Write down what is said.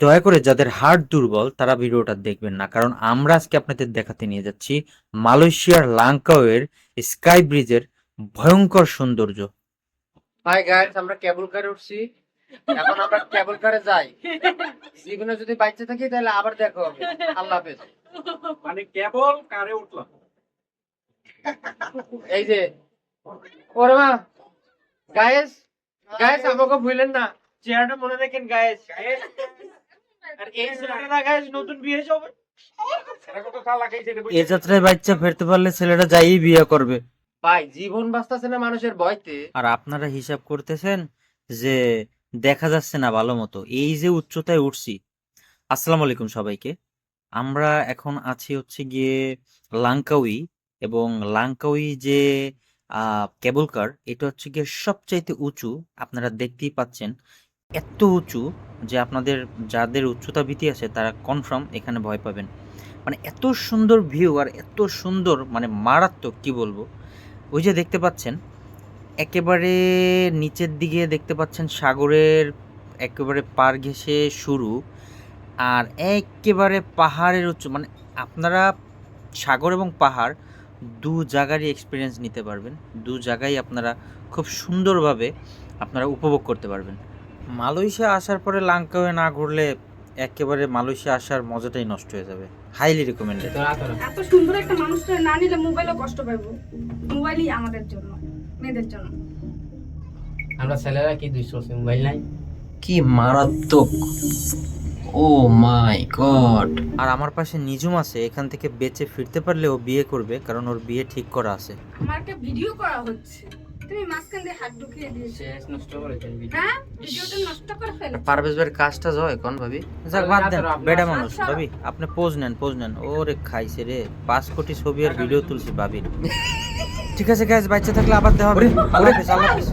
দয়া করে যাদের হার্ট দুর্বল তারা ভিডিওটা দেখবেন না। কারণ আমরা আজকে আপনাদের দেখাতে নিয়ে যাচ্ছি মালয়েশিয়ার লাংকাওয়ের স্কাই ব্রিজের ভয়ঙ্কর সৌন্দর্য। হাই গাইস আমরা কেবল কারে উঠছি। এখন আমরা কেবল কারে যাই। জীবনে যদি বাচ্চা থাকি তাহলে আবার দেখা হবে। আল্লাহ হাফেজ। মানে কেবল কারে উঠলাম? এই যে ওরে মা গায়েস গায়েস আমাকে ভুলেন না। চেহারাটা মনে রাখেন গায়েস আর এ যাত্রায় বাচ্চা ফেরতে পারলে ছেলেটা যাই বিয়ে করবে। ভাই জীবন বাঁচতেছে না মানুষের ভয়তে। আর আপনারা হিসাব করতেছেন যে দেখা যাচ্ছে না ভালো মতো। এই যে উচ্চতায় উঠছি। আসসালামু আলাইকুম সবাইকে। আমরা এখন আছি হচ্ছে গিয়ে লাংকাউই এবং লাংকাউই যে কেবল কার এটা হচ্ছে গিয়ে সবচাইতে উঁচু। আপনারা দেখতেই পাচ্ছেন এত উঁচু। যে আপনাদের যাদের উচ্চতা ভীতি আছে তারা কনফার্ম এখানে ভয় পাবেন। মানে এত সুন্দর ভিউ আর এত সুন্দর মানে মারাত্মক, কি বলব? ওই যে দেখতে পাচ্ছেন, একেবারে নিচের দিকে দেখতে পাচ্ছেন সাগরের একেবারে পার ঘেঁষে শুরু আর একেবারে পাহাড়ের উচ্চ মানে আপনারা সাগর এবং পাহাড় দু জায়গারই এক্সপিরিয়েন্স নিতে পারবেন, দু জায়গায় আপনারা খুব সুন্দরভাবে আপনারা উপভোগ করতে পারবেন। মালয়েশিয়া আসার পরে লাঙ্কাওয়ে না ঘুরলে একেবারে মালয়েশিয়া আসার মজাটাই নষ্ট হয়ে যাবে। হাইলি রেকমেন্ডেড এত সুন্দর একটা মানুষটা না নিলে মোবাইলও কষ্ট পাবো। মোবাইলই আমাদের জন্য মেয়েদের জন্য। আমরা ছেলেরা কি দুই চলছে? মোবাইল নাই? কি মারাত্মক। ও মাই গড। আর আমার পাশে নিজুম আছে এখান থেকে বেঁচে ফিরতে পারলে ও বিয়ে করবে কারণ ওর বিয়ে ঠিক করা আছে। আমার একটা ভিডিও করা হচ্ছে। তুমি মাঝখান দিয়ে হাত ঢুকিয়ে দিয়েছ। শেষ নষ্ট করেছেন হ্যাঁ? ভিডিওটা নষ্ট করে ফেলে পারভেজ ভাইয়ের কাজটা হয় কোন ভাবি। যাক বাদ দেন বেডা মানুষ ভাবি আপনি পোজ নেন পোজ নেন। ওরে খাইছে রে পাঁচ কোটি ছবি আর ভিডিও তুলছে ভাবির। ঠিক আছে গাইজ বাচ্চা থাকলে আবার দেখা হবে। আল্লাহ হাফেজ আল্লাহ হাফেজ।